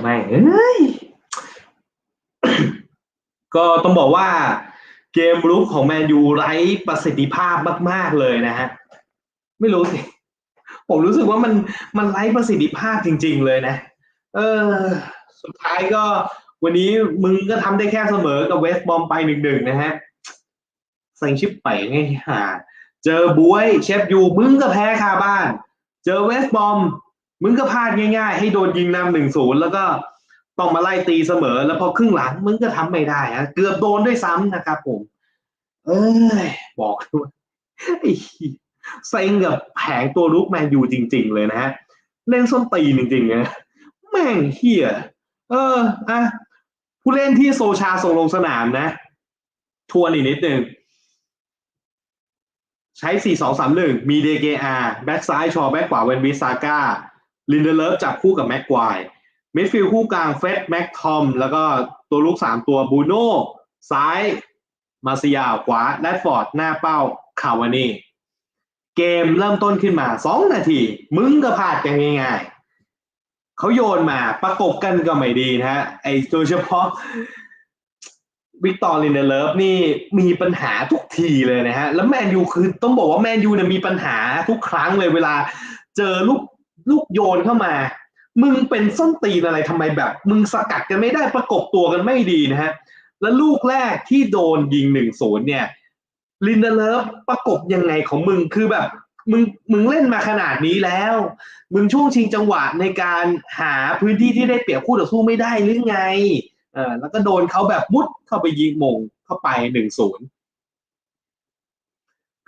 ไม่เอ้ย ก็ต้องบอกว่าเกมรุกของแมนยูไร้ประสิทธิภาพมาก ๆ เลยนะฮะ ไม่รู้สิ ผมรู้สึกว่ามันมันไร้ประสิทธิภาพจริง ๆ เลยนะ เออ สุดท้ายก็ วันนี้มึงก็ทำได้แค่เสมอกับเวสต์บอมไปหนึ่งๆนะฮะใส่ชิปไปไงฮะเจอบวยเชฟยูมึงก็แพ้คาบ้าน เจอเวสต์บอม มึงก็พลาดง่าย ๆ ให้โดนยิงนำหนึ่งศูนย์แล้วก็ต้องมาไล่ตีเสมอ แล้วพอครึ่งหลังมึงก็ทำไม่ได้ฮะเกือบโดนด้วยซ้ำนะครับผม เอ้ย บอกด้วยเซ็งกับแผงตัวลุกแมนยูจริง ๆ เลยนะฮะ เล่นส้นตีจริงๆนะแม่งเฮียเอออะผู้เล่นที่โซชาส่งลงสนามนะ ทวนอีกนิดหนึ่งใช้ 4-2-3-1 มีเดเกอาแบ็กซ้ายชอแบ็กขวาเวนวิซาก้า ลินเดเลฟจับคู่กับแม็กควายมิดฟิลด์คู่กลางเฟร็ดแม็กทอม แล้วก็ตัวลูก3ตัวบูโน่ซ้าย มาซิยาขวาแรดฟอร์ด หน้าเป้าคาวานีเกมเริ่มต้นขึ้นมา2นาที มึงก็พลาดกันง่ายๆเขาโยนมาประกบกันก็ไม่ดีนะฮะไอโดยเฉพาะวิกตอร์ลินเดเลฟนี่มีปัญหาทุกทีเลยนะฮะ แล้วแมนยูคือต้องบอกว่าแมนยูเนี่ยมีปัญหาทุกครั้งเลยเวลา เจอลูก ลูกโยนเข้ามา มึงเป็นส้นตีนอะไรทำไมแบบ มึงสกัดกันไม่ได้ประกบตัวกันไม่ดีนะฮะ แล้วลูกแรกที่โดนยิงหนึ่งศูนย์เนี่ยลินเดเลฟประกบยังไงของมึงคือแบบมึงมึงเล่นมาขนาดนี้แล้ว มึงช่วงชิงจังหวะในการหาพื้นที่ที่ได้เปรียบคู่ต่อสู้ไม่ได้หรือไงเออแล้วก็โดนเขาแบบมุดเข้าไปยิงมงเข้าไปหนึ่งศูนย์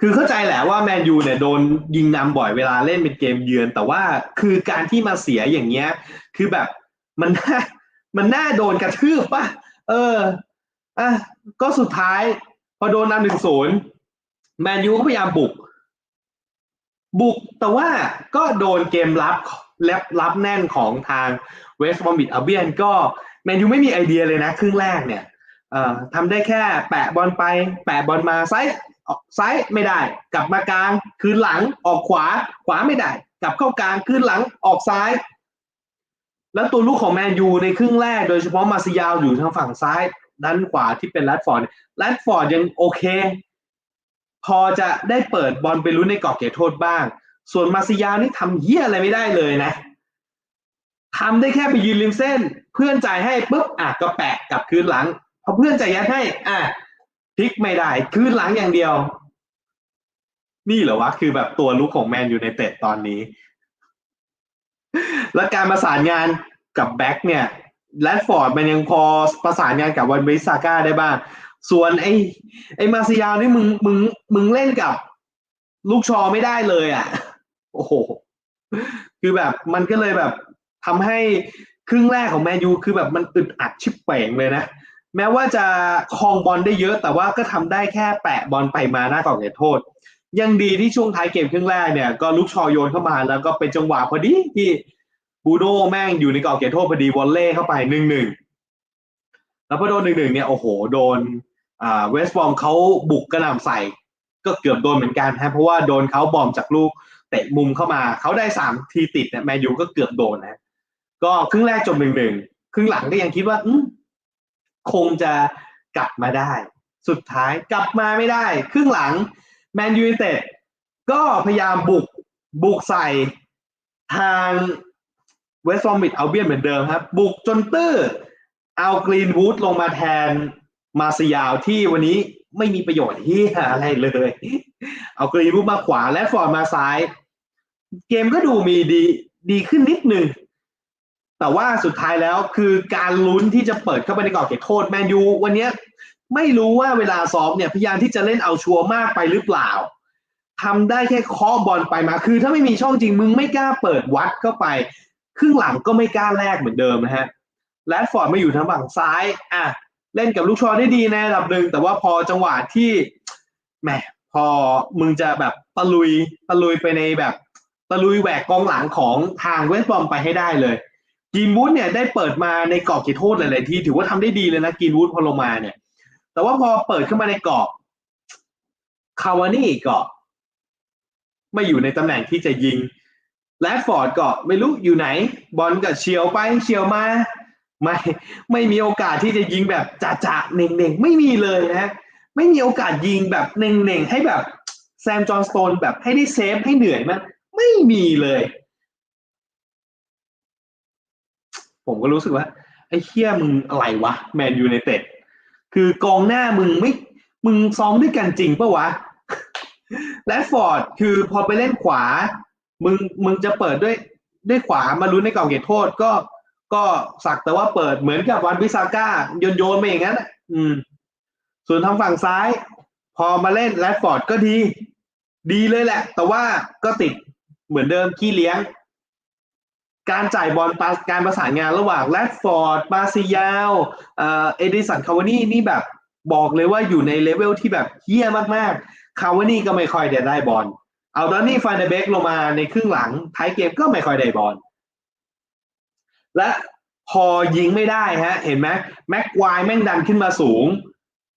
คือเข้าใจแหละว่าแมนยูเนี่ยโดนยิงนำบ่อยเวลาเล่นเป็นเกมเยือน แต่ว่าคือการที่มาเสียอย่างเงี้ย คือแบบมันน่ามันน่าโดนกระทืบป่ะ เอออะก็สุดท้าย พอโดนนำหนึ่งศูนย์แมนยูก็พยายามบุก บุกแต่ว่าก็โดนเกมรับแลบรับแน่นของทางเวสต์บอมบิดอัลเบียนก็แมนยูไม่มีไอเดียเลยนะ ครึ่งแรกเนี่ยเอ่อทำได้แค่แปะบอลไป แปะบอลมาซ้าย ออกซ้ายไม่ได้ กลับมากลางคืนหลังออกขวาขวาไม่ได้ กลับเข้ากลางคืนหลังออกซ้าย แล้วตัวลูกของแมนยูในครึ่งแรก โดยเฉพาะมาซิยาวอยู่ทางฝั่งซ้าย ด้านขวาที่เป็นแรดฟอร์ดแรดฟอร์ดยังโอเค พอจะได้เปิดบอลไปลุ้นในกรอบเขตโทษบ้าง ส่วนมาซิยาวนี่ทำเหี้ยอะไรไม่ได้เลยนะทำได้แค่ไปยืนริมเส้น เพื่อนจ่ายให้ปุ๊บอะก็แปะกลับคืนหลังพอเพื่อนจ่ายยัดให้อะ พลิกไม่ได้คืนหลังอย่างเดียว นี่เหรอวะ คือแบบตัวลุกของแมนอยู่ในเตดตอนนี้ และการประสานงานกับแบ็กเนี่ยแรดฟอร์ดมันยังพอประสานงานกับวันบิซาก้าได้บ้าง ส่วนไอ้ไอ้มาซิยานี่มึงมึงมึงเล่นกับ ลูกชอไม่ได้เลยอะ โอ้โห คือแบบมันก็เลยแบบทำให้ครึ่งแรกของแมนยูคือแบบมันอึดอัดชิบเป่งเลยนะ แม้ว่าจะครองบอลได้เยอะ แต่ว่าก็ทำได้แค่แปะบอลไปมาหน้ากรอบเขตโทษ ยังดีที่ช่วงท้ายเกมครึ่งแรกเนี่ย ก็ลูกชอโยนเข้ามาแล้วก็เป็นจังหวะพอดีที่บูโดแม่งอยู่ในกรอบเขตโทษพอดีวอลเล่เข้าไปหนึ่งหนึ่งแล้วพอโดนหนึ่งหนึ่งเนี่ยโอ้โหโดนอ่าเวสบอมเขาบุกกระหน่ำใส่ ก็เกือบโดนเหมือนกันฮะเพราะว่าโดนเขาบอมจากลูกเตะมุมเข้ามาเขาได้สามทีติดเนี่ยแมนยูก็เกือบโดนนะก็ครึ่งแรกจบหนึ่งหนึ่งครึ่งหลังก็ยังคิดว่าอื คงจะกลับมาได้ สุดท้ายกลับมาไม่ได้ ครึ่งหลังแมนยูเต็ดก็พยายามบุกบุกใส่ทางเวสต์บอมบิดเอาเบียนเหมือนเดิมครับ บุกจนตื้อเอากรีนวูดลงมาแทนมาซิยาวที่วันนี้ไม่มีประโยชน์ที่อะไรเลย เอากรีนวูดมาขวาและฟอร์ดมาซ้าย เกมก็ดูมีดีดีขึ้นนิดหนึ่ง แต่ว่าสุดท้ายแล้วคือการลุ้นที่จะเปิดเข้าไปในกรอบเขตโทษแมนยูวันนี้ไม่รู้ว่าเวลาซ้อมเนี่ยพยายามที่จะเล่นเอาชัวร์มากไปหรือเปล่าทำได้แค่เคาะบอลไปมา คือถ้าไม่มีช่องจริงมึงไม่กล้าเปิดวัดเข้าไป ครึ่งหลังก็ไม่กล้าแลกเหมือนเดิมนะฮะแรดฟอร์ดมาอยู่ทางฝั่งซ้ายอะเล่นกับลูกชอได้ดีในระดับหนึ่งแต่ว่าพอจังหวะที่แหมพอมึงจะแบบตะลุยตะลุยไปในแบบตะลุยแหวกกองหลังของทางเวสต์บอมไปให้ได้เลย กีนวูดเนี่ยได้เปิดมาในกรอบเขตโทษหลายๆทีถือว่าทำได้ดีเลยนะกีนวูดพอลงมาเนี่ย แต่ว่าพอเปิดขึ้นมาในกรอบคาวานี่ก็ไม่อยู่ในตำแหน่งที่จะยิงแรดฟอร์ดก็ไม่รู้อยู่ไหน บอลก็เฉียวไปเฉียวมา ไม่ไม่มีโอกาสที่จะยิงแบบจะจะๆเน่งๆไม่มีเลยนะไม่มีโอกาสยิงแบบเน่งๆให้แบบแซมจอห์นสโตนแบบให้ได้เซฟให้เหนื่อยมากไม่มีเลย ผมก็รู้สึกว่า ไอ้เคี้ยมึงอะไรวะแมนยูในเต็ดคือกองหน้ามึงไม่มึงซ้อมด้วยกันจริงปะวะแรดฟอร์ดคือพอไปเล่นขวา มึงมึงจะเปิดด้วยด้วยขวามาลุ้นในกองเขตโทษก็ก็สักแต่ว่าเปิดเหมือนกับวันพิซาก้าโยนโยนไปอย่างนั้นอืม ส่วนทางฝั่งซ้าย พอมาเล่นแรดฟอร์ดก็ดี ดีเลยแหละ แต่ว่าก็ติดเหมือนเดิมขี้เลี้ยง การจ่ายบอลปาการประสานงานระหว่างแรดฟอร์ดมาซิยาลเอเดิสันคาวานี่นี่แบบบอกเลยว่าอยู่ในเลเวลที่แบบเฮี้ยมากๆ คาวานี่ก็ไม่ค่อยได้ได้บอล เอาดอนนี่ฟานเดเบกลงมาในครึ่งหลัง ท้ายเกมก็ไม่ค่อยได้บอล และพอยิงไม่ได้ฮะ เห็นไหมแม็กควายแม่งดันขึ้นมาสูง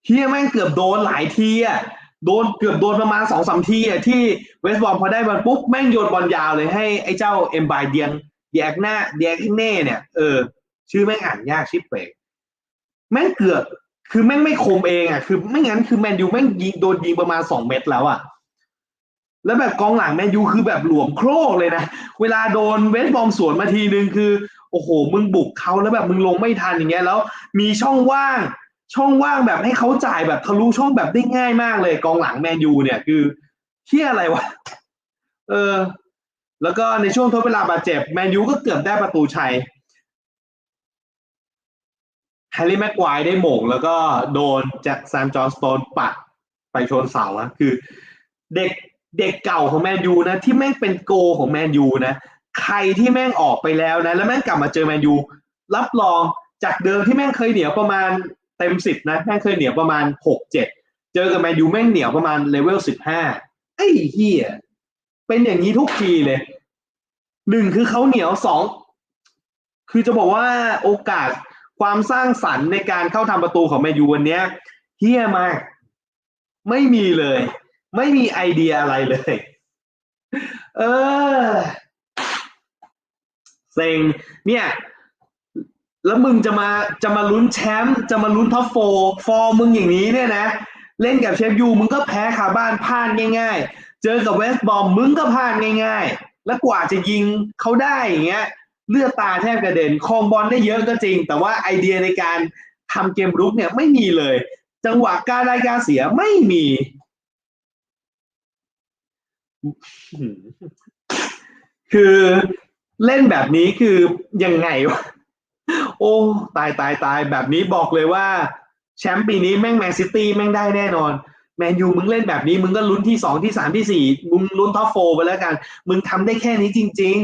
เฮียแม่งเกือบโดนหลายทีอะโดนเกือบโดนประมาณสองสามทีอะที่เวสบอลพอได้บอลปุ๊บแม่งโยนบอลยาวเลยให้ไอ้เจ้าเอ็มบายเดียง เดียกหน้าเดียกเน่เนี่ยเออชื่อแม่งอ่านยากชิบเป๋งแม่งเกือบคือแม่งไม่คมเองอะคือไม่งั้นคือแมนยูแม่งยิงโดนยิงประมาณสองเม็ดแล้วอะแล้วแบบกองหลังแมนยูคือแบบหลวมโครกเลยนะ เวลาโดนเวสต์บอมสวนมาทีนึงคือ โอ้โห มึงบุกเขาแล้วแบบมึงลงไม่ทันอย่างเงี้ยแล้ว มีช่องว่าง ช่องว่างแบบให้เขาจ่ายแบบทะลุช่องแบบได้ง่ายมากเลย กองหลังแมนยูเนี่ยคือเที่ยอะไรวะเออ แล้วก็ในช่วงทดเวลาบาดเจ็บแมนยูก็เกือบได้ประตูชัยแฮร์รี่แม็กควายได้หม่งแล้วก็โดนแจ็คแซมจอห์นสโตนปัดไปชนเสาอะคือเด็กเด็กเก่าของแมนยูนะ ที่แม่งเป็นโกของแมนยูนะ ใครที่แม่งออกไปแล้วนะ แล้วแม่งกลับมาเจอแมนยูรับรองจากเดิมที่แม่งเคยเหนียวประมาณเต็มสิบนะแม่งเคยเหนียวประมาณหกเจ็ดเจอกับแมนยูแม่งเหนียวประมาณเลเวลสิบห้าไอ้เหี้ยเป็นอย่างนี้ทุกทีเลย หนึ่งคือเขาเหนียวสองคือจะบอกว่าโอกาสความสร้างสรรค์ในการเข้าทำประตูของแมนยูวันนี้เฮี้ยมาก ไม่มีเลย ไม่มีไอเดียอะไรเลย เออเซ็งเนี่ย แล้วมึงจะมาจะมาลุ้นแชมป์จะมาลุ้นท็อปโฟร์ฟอร์มึงอย่างนี้เนี่ยนะ เล่นกับเชฟยูมึงก็แพ้คาบ้านพลาดง่าย ๆ เจอกับเวสต์บอมมึงก็พลาดง่าย ๆ แล้วกว่าจะยิงเขาได้อย่างเงี้ยเลือดตาแทบกระเด็นครองบอลได้เยอะก็จริง แต่ว่าไอเดียในการทำเกมรุกเนี่ยไม่มีเลย จังหวะกล้าได้กล้าเสียไม่มี คือเล่นแบบนี้คือยังไงวะโอ้ ตายตายตายแบบนี้บอกเลยว่า แชมป์ปีนี้แม่งแมนซิตี้แม่งได้แน่นอน แมนยูมึงเล่นแบบนี้ มึงก็ลุ้นที่สองที่สามที่สี่มึงลุ้นท็อปโฟร์ไปแล้วกัน มึงทำได้แค่นี้จริง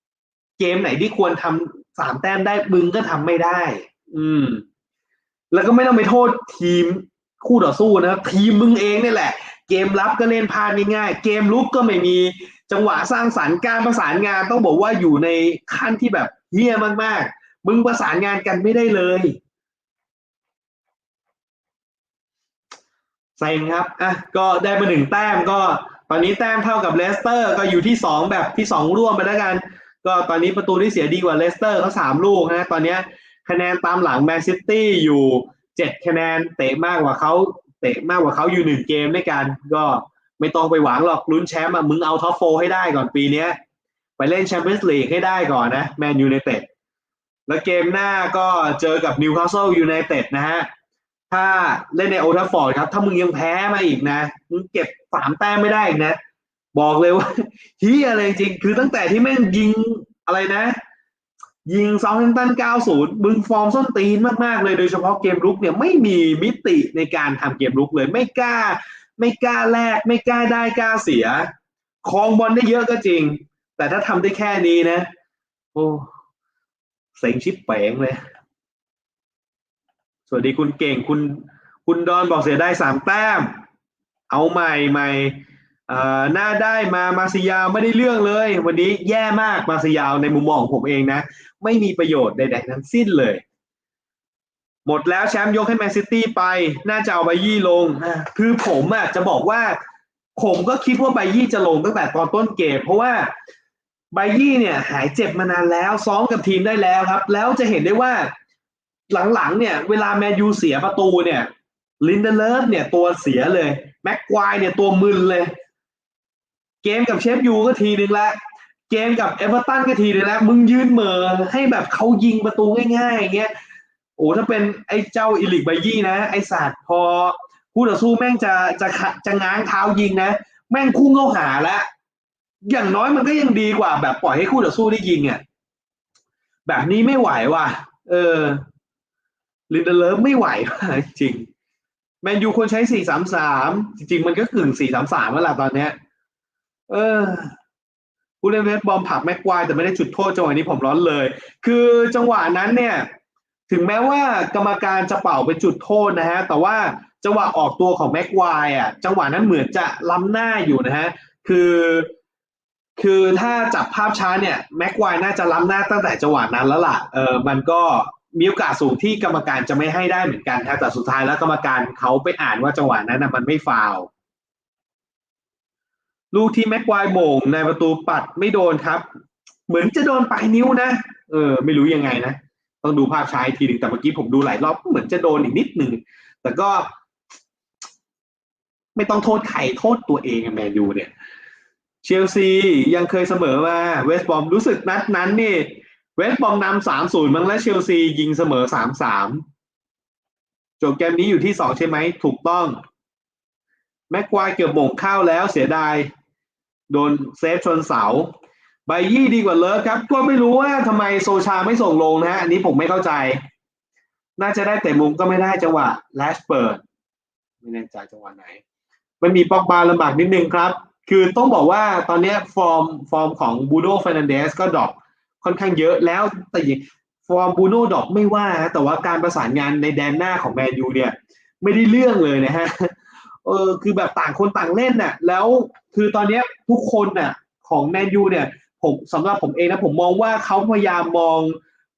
ๆ เกมไหนที่ควรทำสามแต้มได้มึงก็ทำไม่ได้ อืม แล้วก็ไม่ต้องไปโทษทีมคู่ต่อสู้นะทีมมึงเองนี่แหละ เกมรับก็เล่นพลาดง่ายๆเกมลุกก็ไม่มีจังหวะสร้างสรรค์การประสานงานต้องบอกว่าอยู่ในขั้นที่แบบเฮี้ยมากๆ มึงประสานงานกันไม่ได้เลย เซ็งครับอะก็ได้มาหนึ่งแต้มก็ ตอนนี้แต้มเท่ากับเลสเตอร์ ก็อยู่ที่สองแบบที่สองร่วมไปแล้วกัน ก็ตอนนี้ประตูที่เสียดีกว่าเลสเตอร์เขาสามลูกนะตอนนี้คะแนนตามหลังแมนซิตี้อยู่เจ็ดคะแนนเตะมากกว่าเขาเตะมากกว่าเขาอยู่หนึ่งเกมด้วยกัน ก็ไม่ต้องไปหวังหรอกลุ้นแชมป์อะมึงเอาท็อปโฟให้ได้ก่อนปีเนี้ยไปเล่นแชมเปี้ยนส์ลีกให้ได้ก่อนนะแมนยูไนเต็ดแล้วเกมหน้าก็เจอกับนิวคาสเซิลยูไนเต็ดนะฮะ ถ้าเล่นในโอทัฟฟอร์ดครับ ถ้ามึงยังแพ้มาอีกนะ มึงเก็บสามแต้มไม่ได้อีกนะ บอกเลยว่าฮียอะไรจริง คือตั้งแต่ที่แม่งยิงอะไรนะ ยิงซา u ์ h ฮมตัน 90 มึงฟอร์มส้นตีนมาก ๆ เลย โดยเฉพาะเกมรุกเนี่ยไม่มีมิติในการทำเกมรุกเลย ไม่กล้า ไม่กล้าแลก ไม่กล้าได้กล้าเสียครองบอลได้เยอะก็จริง แต่ถ้าทำได้แค่นี้นะ โอ้เซ็งชิปแปงเลย สวัสดีคุณเก่งคุณคุณดอนบอกเสียได้สามแต้ม เอาใหม่ใหม่หน้าได้มามาซิยาวไม่ได้เรื่องเลย วันนี้แย่มากมาซิยาวในมุมมองของผมเองนะ ไม่มีประโยชน์ใดๆทั้งสิ้นเลย หมดแล้วแชมป์ยกให้แมนซิตี้ไป น่าจะเอาไบยี่ลง คือผมอะจะบอกว่า ผมก็คิดว่าไบยี่จะลงตั้งแต่ตอนต้นเกมเพราะว่าไบยี่เนี่ยหายเจ็บมานานแล้วซ้อมกับทีมได้แล้วครับ แล้วจะเห็นได้ว่า หลังๆเนี่ยเวลาแมนยูเสียประตูเนี่ยลินเดเลฟเนี่ยตัวเสียเลย แม็กควายเนี่ยตัวมึนเลย เกมกับเชฟยูก็ทีนึงล้วเกมกับเอเวอร์ตันก็ทีนึงล้วมึงยืนเหม่อให้แบบเขายิงประตูง่ายๆอย่างเงี้ยโอ้ถ้าเป็นไอ้เจ้าอิลิกไบยี่นะ ไอ้ศาสตร์พอคู่ต่อสู้แม่งจะจะจะง้างเท้ายิงนะ แม่งพุ่เข้าหาแล้วอย่างน้อยมันก็ยังดีกว่า แบบปล่อยให้คู่ต่อสู้ได้ยิงอะแบบนี้ไม่ไหวว่ะ เออ ลินเดเลฟไม่ไหวจริงแมนยูควรใช้สี่สามสามจริง ๆ มันก็กึ่งสี่สามสามแล้วล่ะตอนเนี้ย เออผู้เล่นเวสบอมผักแม็กควายแต่ไม่ได้จุดโทษจังหวะนี้ผมร้อนเลย คือจังหวะนั้นเนี่ย ถึงแม้ว่ากรรมการจะเป่าเป็นจุดโทษนะฮะ แต่ว่าจังหวะออกตัวของแม็กควายอะ จังหวะนั้นเหมือนจะล้ำหน้าอยู่นะฮะ คือ คือถ้าจับภาพช้าเนี่ยแม็กควายน่าจะล้ำหน้าตั้งแต่จังหวะนั้นแล้วล่ะ เออมันก็ มีโอกาสสูงที่กรรมการจะไม่ให้ได้เหมือนกันฮะแต่สุดท้ายแล้วกรรมการเขาไปอ่านว่าจังหวะนั้นนะมันไม่ฟาวล์ลูกที่แม็กควายโมงในประตูปัดไม่โดนครับ เหมือนจะโดนปลายนิ้วนะเออ ไม่รู้ยังไงนะต้องดูภาพช้าอีกทีหนึ่งแต่เมื่อกี้ผมดูหลายรอบเหมือนจะโดนอีกนิดหนึ่งแต่ก็ ไม่ต้องโทษใครโทษตัวเองแมนยูเนี่ย เชลซียังเคยเสมอมาเวสต์บอมรู้สึกนัดนั้นนี่ เวสบอมนำสามศูนย์มั้งและเชลซียิงเสมอสามสามจบเกมนี้อยู่ที่สองใช่ไหม ถูกต้อง แม็กควายเกือบหม่งเข้าแล้วเสียดาย โดนเซฟชนเสาใบยี่ดีกว่าเลิฟครับ ก็ไม่รู้ว่าทำไมโซชาไม่ส่งลงนะฮะ อันนี้ผมไม่เข้าใจ น่าจะได้แต่มุมก็ไม่ได้จังหวะแลชเปิด ไม่แน่ใจจังหวะไหน มันมีปอกบาลำบากนิดนึงครับ คือต้องบอกว่าตอนนี้ฟอร์มฟอร์มของบูโน่เฟรนันเดสก็ดรอป ค่อนข้างเยอะแล้วแต่ฟอร์มบูโน่ดอปไม่ว่า แต่ว่าการประสานงานในแดนหน้าของแมนยูเนี่ย ไม่ได้เรื่องเลยนะฮะเออคือแบบต่างคนต่างเล่นน่ะ แล้วคือตอนนี้ทุกคนน่ะ ของแมนยูเนี่ย ผมสำหรับผมเองนะผมมองว่าเขาพยายามมอง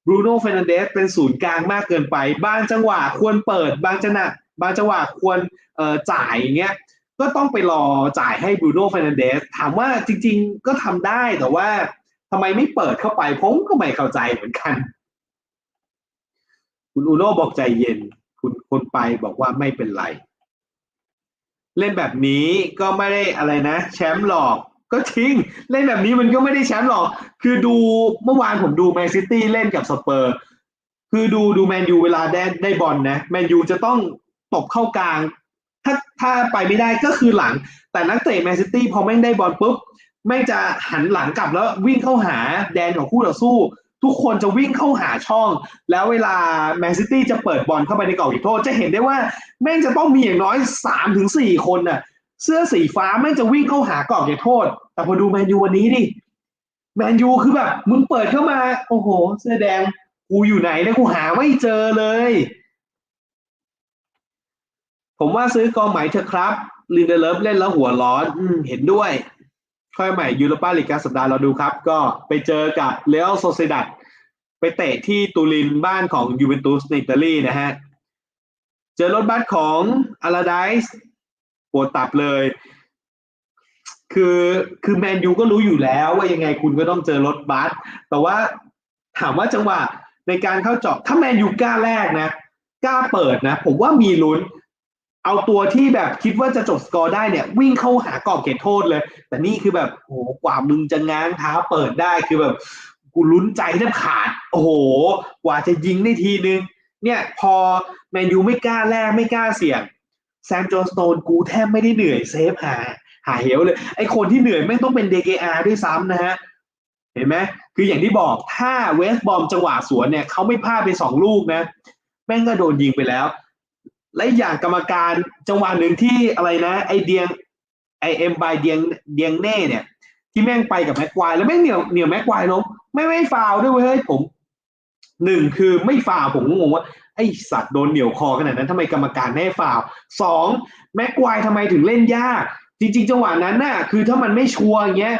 บรูโน่เฟรนันเดสเป็นศูนย์กลางมากเกินไป บางจังหวะควรเปิด บางจังหวะบางจังหวะควรเอ่อจ่ายอย่างเงี้ยก็ต้องไปรอจ่ายให้บรูโน่เฟรนันเดสถามว่าจริง ๆ ก็ทำได้แต่ว่า ทำไมไม่เปิดเข้าไปผมก็ไม่เข้าใจเหมือนกัน คุณอูโน่บอกใจเย็น คุณคนไปบอกว่าไม่เป็นไร เล่นแบบนี้ก็ไม่ได้อะไรนะ แชมป์หรอกก็จริง เล่นแบบนี้มันก็ไม่ได้แชมป์หรอก คือดูเมื่อวานผมดูแมนซิตี้เล่นกับสเปอร์ คือดูดูแมนยูเวลาได้ได้บอลนะแมนยูจะต้องตบเข้ากลาง ถ้าถ้าไปไม่ได้ก็คือหลัง แต่นักเตะแมนซิตี้พอแม่งได้บอลปุ๊บ แม่งจะหันหลังกลับแล้ววิ่งเข้าหาแดนของคู่ต่อสู้ ทุกคนจะวิ่งเข้าหาช่อง แล้วเวลาแมนซิตี้จะเปิดบอลเข้าไปในกรอบเขตโทษ จะเห็นได้ว่าแม่งจะต้องมีอย่างน้อยสามถึงสี่คนน่ะ เสื้อสีฟ้าแม่งจะวิ่งเข้าหากรอบเขตโทษ แต่พอดูแมนยูวันนี้ดิแมนยูคือแบบมึงเปิดเข้ามา โอ้โห เสื้อแดงกูอยู่ไหนเนี่ยกูหาไม่เจอเลย ผมว่าซื้อกองไหมเถอะครับลินเดเลฟเล่นแล้วหัวร้อน อืมเห็นด้วย ค่อยใหม่ยูโรปาลีกกลางสัปดาห์เราดูครับ ก็ไปเจอกับเรอัลโซเซดัดไปเตะที่ตูรินบ้านของยูเวนตุสในอิตาลีนะฮะ เจอรถบัสของอาราไดส์ปวดตับเลย คือคือแมนยูก็รู้อยู่แล้วว่ายังไงคุณก็ต้องเจอรถบัส แต่ว่าถามว่าจังหวะในการเข้าเจาะถ้าแมนยูกล้าแรกนะ กล้าเปิดนะ ผมว่ามีลุ้น เอาตัวที่แบบคิดว่าจะจบสกอร์ได้เนี่ย วิ่งเข้าหากรอบเขตโทษเลย แต่นี่คือแบบโอ้กว่ามึงจะง้างเท้าเปิดได้คือแบบกูลุ้นใจแทบขาด โอ้โห กว่าจะยิงได้ทีนึง เนี่ยพอแมนยูไม่กล้าแลกไม่กล้าเสี่ยงแซมจอห์สโตนกูแทบไม่ได้เหนื่อยเซฟหาหาเหวเลย ไอคนที่เหนื่อยไม่งต้องเป็นเด DKR ด้วยซ้ำนะฮะ เห็นไหมคืออย่างที่บอกถ้าเวสบอมจังหวะสวนเนี่ยเขาไม่พลาดไปสองลูกนะ แม่งก็โดนยิงไปแล้ว และอย่างกรรมการจังหวะหนึ่งที่อะไรนะไอเดียงไอเอ็มบายเดียงเดียงเน่เนี่ย ที่แม่งไปกับแม็กควายแล้วแม่งเหนียวเหนียวแม็กควายลงไม่ไม่ฟาวด้วยเว้ยผมหนึ่งคือไม่ฟาวผมงงว่าไอสัตว์โดนเหนียวคอขนาดนั้นทำไมกรรมการไม่ฟาวสองแม็กควายทำไมถึงเล่นยากจริง ๆ จังหวะนั้นน่ะ คือถ้ามันไม่ชัวร์อย่างเงี้ย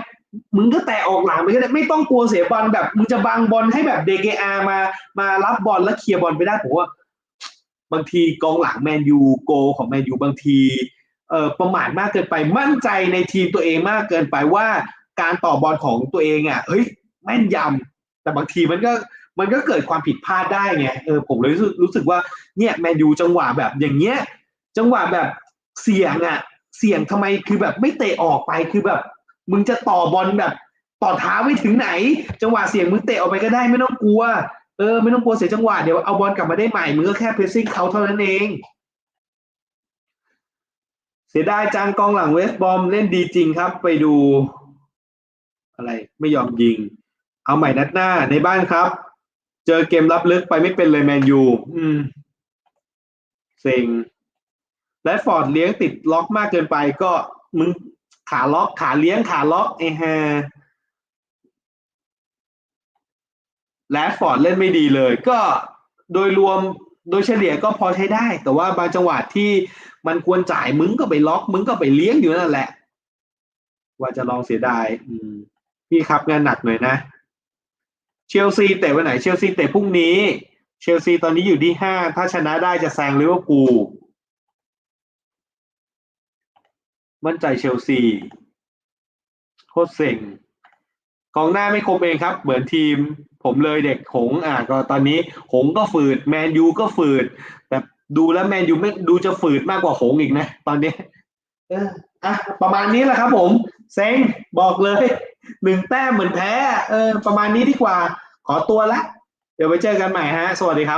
มึงก็แตะออกหลังไปก็ได้ไม่ต้องกลัวเสียบอลแบบมึงจะบังบอลให้แบบ DKR มามารับบอลแล้วเคลียร์บอลไปได้ผมว่า บางทีกองหลังแมนยูโกของแมนยูบางทีเอ่อประมาทมากเกินไปมั่นใจในทีมตัวเองมากเกินไปว่าการต่อบอลของตัวเองอะเฮ้ยแม่นยำแต่บางทีมันก็มันก็เกิดความผิดพลาดได้ไงเออผมเลยรู้สึกรู้สึกว่าเนี่ยแมนยูจังหวะแบบอย่างเงี้ยจังหวะแบบเสี่ยงอะเสี่ยงทำไมคือแบบไม่เตะออกไปคือแบบ มึงจะต่อบอลแบบต่อเท้าไม่ถึงไหน จังหวะเสี่ยงมึงเตะออกไปก็ได้ไม่ต้องกลัว เออไม่ต้องกลัวเสียจังหวะเดี๋ยวเอาบอลกลับมาได้ใหม่มึงก็แค่เพรสซิ่งเขาเท่านั้นเอง เสียดายจังกองหลังเวสบอมเล่นดีจริงครับ ไปดู อะไรไม่ยอมยิง เอาใหม่นัดหน้าในบ้านครับ เจอเกมรับลึกไปไม่เป็นเลยแมนยูอืมเซ็งแรดฟอร์ดเลี้ยงติดล็อกมากเกินไปก็มึงขาล็อกขาเลี้ยงขาล็อกไอ้ฮา แรดฟอร์ดเล่นไม่ดีเลย ก็โดยรวมโดยเฉลี่ยก็พอใช้ได้ แต่ว่าบางจังหวะที่มันควรจ่ายมึงก็ไปล็อกมึงก็ไปเลี้ยงอยู่นั่นแหละ ว่าจะลองเสียดายพี่ครับงานหนักหน่อยนะ เชลซีเตะวันไหนเชลซีเตะพรุ่งนี้ เชลซีตอนนี้อยู่ที่ห้าถ้าชนะได้จะแซงลิเวอร์พูลมั่นใจเชลซีโคตรเซ็งกองหน้าไม่คมเองครับ เหมือนทีม ผมเลยเด็กหงอะก็ตอนนี้หงก็ฝืดแมนยูก็ฝืดแต่ดูแล้วแมนยูไม่ดูจะฝืดมากกว่าหงอีกนะ ตอนนี้เอออะประมาณนี้แหละครับ ผมเซ็งบอกเลยหนึ่งแต้มเหมือนแพ้เออ ประมาณนี้ดีกว่า ขอตัวละ เดี๋ยวไปเจอกันใหม่ฮะ สวัสดีครับ